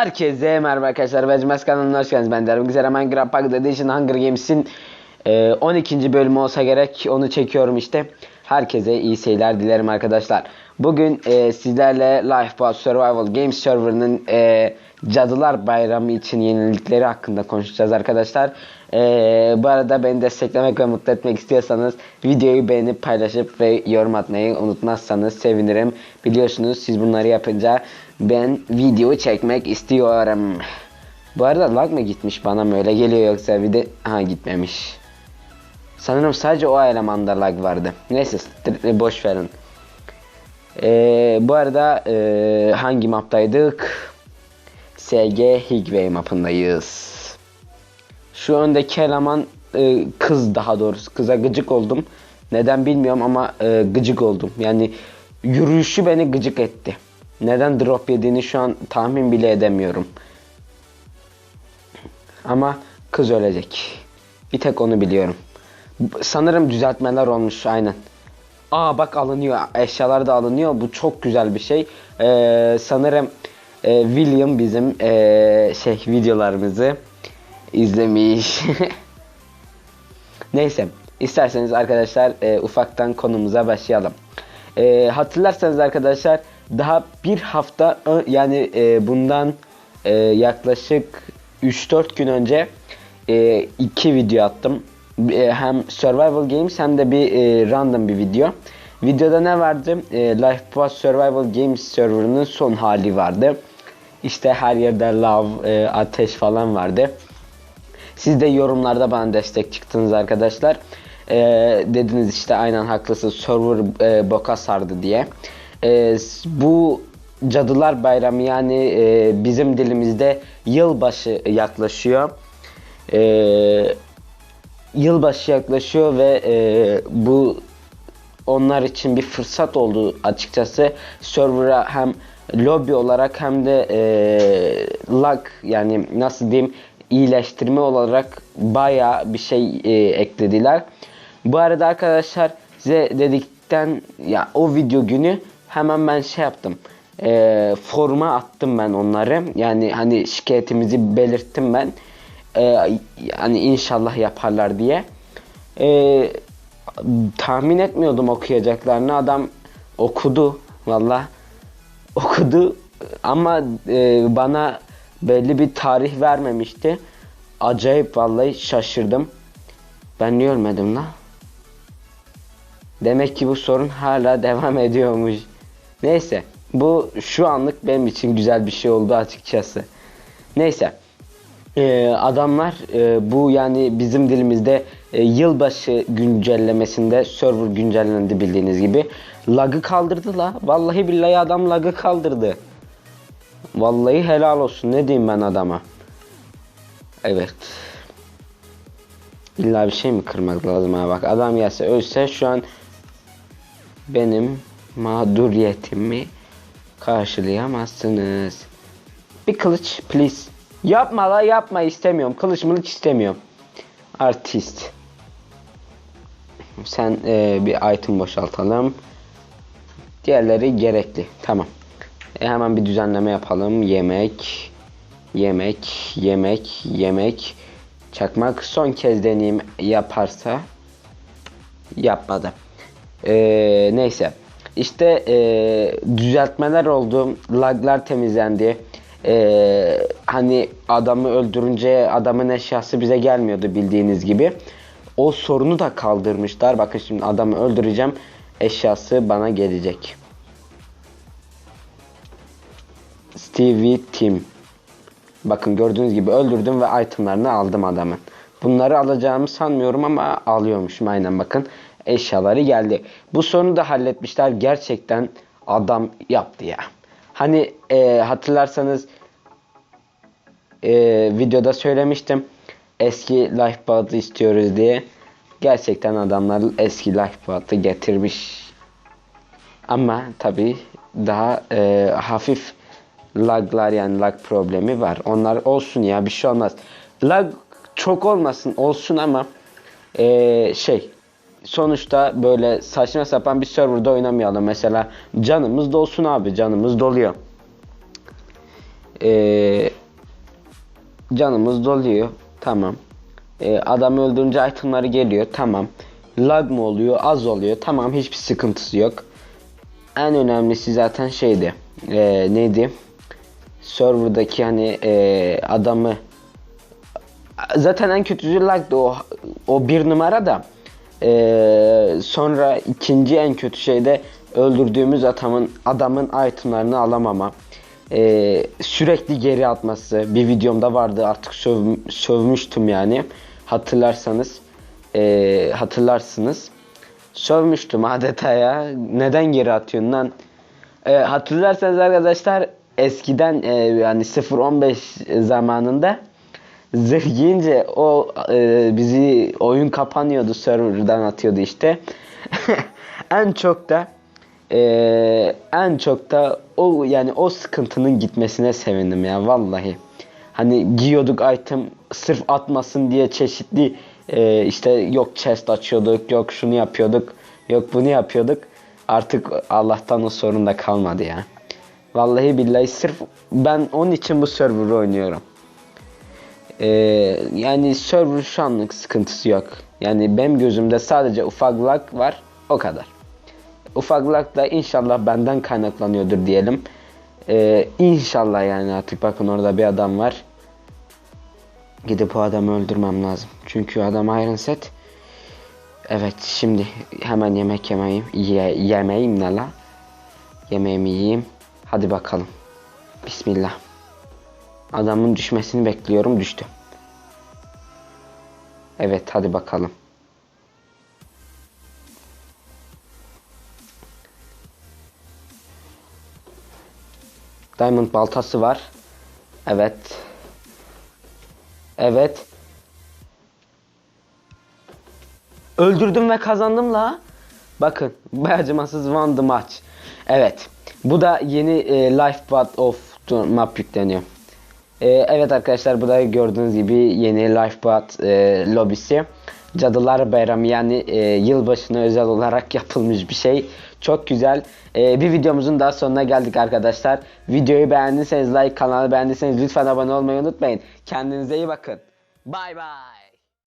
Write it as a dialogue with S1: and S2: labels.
S1: Herkese merhaba arkadaşlar. Becmez kanalına hoş geldiniz. Ben Derbi Güzel Minecraft Pack Edition Hunger Games'in e, 12. bölümü olsa gerek. Onu çekiyorum işte. Herkese iyi seyirler dilerim arkadaşlar. Bugün e, sizlerle Lifeboat Survival Games serverının e, Cadılar Bayramı için yenilikleri hakkında konuşacağız arkadaşlar. E, bu arada beni desteklemek ve mutlu etmek istiyorsanız videoyu beğenip paylaşıp ve yorum atmayı unutmazsanız sevinirim. Biliyorsunuz siz bunları yapınca ben video çekmek istiyorum. Bu arada lag mı gitmiş bana mı öyle geliyor yoksa bir de ha gitmemiş. Sanırım sadece o elemanda lag vardı. Neyse st- boş verin. Ee, bu arada e, hangi maptaydık? SG Higway mapındayız. Şu öndeki eleman e, kız daha doğrusu kıza gıcık oldum. Neden bilmiyorum ama e, gıcık oldum. Yani yürüyüşü beni gıcık etti. Neden drop yediğini şu an tahmin bile edemiyorum. Ama kız ölecek. Bir tek onu biliyorum. Sanırım düzeltmeler olmuş aynen. Aa bak alınıyor. Eşyalar da alınıyor. Bu çok güzel bir şey. Ee, sanırım e, William bizim e, şey videolarımızı izlemiş. Neyse. isterseniz arkadaşlar e, ufaktan konumuza başlayalım. E, hatırlarsanız arkadaşlar daha bir hafta yani e, bundan e, yaklaşık 3-4 gün önce e, iki video attım. E, hem Survival Games hem de bir e, random bir video. Videoda ne vardı? E, Lifeboat Survival Games serverının son hali vardı. İşte her yerde lav, e, ateş falan vardı. Siz de yorumlarda bana destek çıktınız arkadaşlar. Ee, dediniz işte aynen haklısın server e, boka sardı diye. S- bu Cadılar Bayramı yani e, bizim dilimizde yılbaşı yaklaşıyor. Ee, yılbaşı yaklaşıyor ve e, bu onlar için bir fırsat oldu açıkçası. Server'a hem lobby olarak hem de e, lag yani nasıl diyeyim iyileştirme olarak baya bir şey e, eklediler. Bu arada arkadaşlar size dedikten ya o video günü hemen ben şey yaptım. E, forma attım ben onları. Yani hani şikayetimizi belirttim ben. E, yani inşallah yaparlar diye. E, tahmin etmiyordum okuyacaklarını. Adam okudu valla. Okudu ama e, bana belli bir tarih vermemişti. Acayip vallahi şaşırdım. Ben niye ölmedim la? Demek ki bu sorun hala devam ediyormuş. Neyse bu şu anlık benim için güzel bir şey oldu açıkçası. Neyse. Ee, adamlar e, bu yani bizim dilimizde e, yılbaşı güncellemesinde server güncellendi bildiğiniz gibi. Lag'ı kaldırdı la. Vallahi billahi adam lag'ı kaldırdı. Vallahi helal olsun. Ne diyeyim ben adama? Evet. İlla bir şey mi kırmak lazım ha bak adam gelse ölse şu an benim mağduriyetimi karşılayamazsınız. Bir kılıç please. Yapma la yapma istemiyorum. Kılıç mılıç istemiyorum. Artist. Sen e, bir item boşaltalım. Diğerleri gerekli. Tamam. E, hemen bir düzenleme yapalım. Yemek, yemek, yemek, yemek. Çakmak son kez deneyim yaparsa yapmadı. E, neyse. İşte e, düzeltmeler oldu. Laglar temizlendi. E, hani adamı öldürünce adamın eşyası bize gelmiyordu bildiğiniz gibi. O sorunu da kaldırmışlar. Bakın şimdi adamı öldüreceğim. Eşyası bana gelecek. Stevie Tim. Bakın gördüğünüz gibi öldürdüm ve itemlarını aldım adamın. Bunları alacağımı sanmıyorum ama alıyormuşum aynen bakın. Eşyaları geldi. Bu sorunu da halletmişler. Gerçekten adam yaptı ya. Hani e, hatırlarsanız e, videoda söylemiştim. Eski lifeboat'ı istiyoruz diye. Gerçekten adamlar eski lifeboat'ı getirmiş. Ama tabi daha e, hafif laglar yani lag problemi var. Onlar olsun ya bir şey olmaz. Lag çok olmasın olsun ama e, şey sonuçta böyle saçma sapan bir serverda oynamayalım. Mesela canımız dolsun abi canımız doluyor. Ee, canımız doluyor. Tamam. Ee, adam öldürünce itemları geliyor. Tamam. Lag mı oluyor? Az oluyor. Tamam hiçbir sıkıntısı yok. En önemlisi zaten şeydi. Ee, neydi? Serverdaki hani ee, adamı zaten en kötüsü lagdı o o bir numara da Ee, sonra ikinci en kötü şey de öldürdüğümüz adamın adamın itemlarını alamama. Ee, sürekli geri atması. Bir videomda vardı artık söv, sövmüştüm yani. Hatırlarsanız ee, hatırlarsınız. Sövmüştüm adeta ya. Neden geri atıyorsun lan? Ee, hatırlarsanız arkadaşlar eskiden e, yani 0-15 zamanında zırh giyince o e, bizi oyun kapanıyordu serverdan atıyordu işte. en çok da e, en çok da o yani o sıkıntının gitmesine sevindim ya vallahi. Hani giyiyorduk item sırf atmasın diye çeşitli e, işte yok chest açıyorduk, yok şunu yapıyorduk, yok bunu yapıyorduk. Artık Allah'tan o sorun da kalmadı ya. Vallahi billahi sırf ben onun için bu server'ı oynuyorum. Ee, yani server şu anlık sıkıntısı yok. Yani benim gözümde sadece ufak lag var. O kadar. Ufak lag da inşallah benden kaynaklanıyordur diyelim. Ee, inşallah yani artık bakın orada bir adam var. Gidip o adamı öldürmem lazım. Çünkü adam Iron Set. Evet şimdi hemen yemek yemeyim. Ye, yemeyim ne la? Yemeğimi yiyeyim. Hadi bakalım. Bismillah. Adamın düşmesini bekliyorum. Düştü. Evet hadi bakalım. Diamond baltası var. Evet. Evet. Öldürdüm ve kazandım la. Bakın. Acımasız won the match. Evet. Bu da yeni e, Lifebot of the map yükleniyor. E, evet arkadaşlar bu da gördüğünüz gibi yeni Lifebot e, lobisi. Cadılar Bayramı yani e, yılbaşına özel olarak yapılmış bir şey. Çok güzel. E, bir videomuzun daha sonuna geldik arkadaşlar. Videoyu beğendiyseniz like, kanalı beğendiyseniz lütfen abone olmayı unutmayın. Kendinize iyi bakın. Bay bay.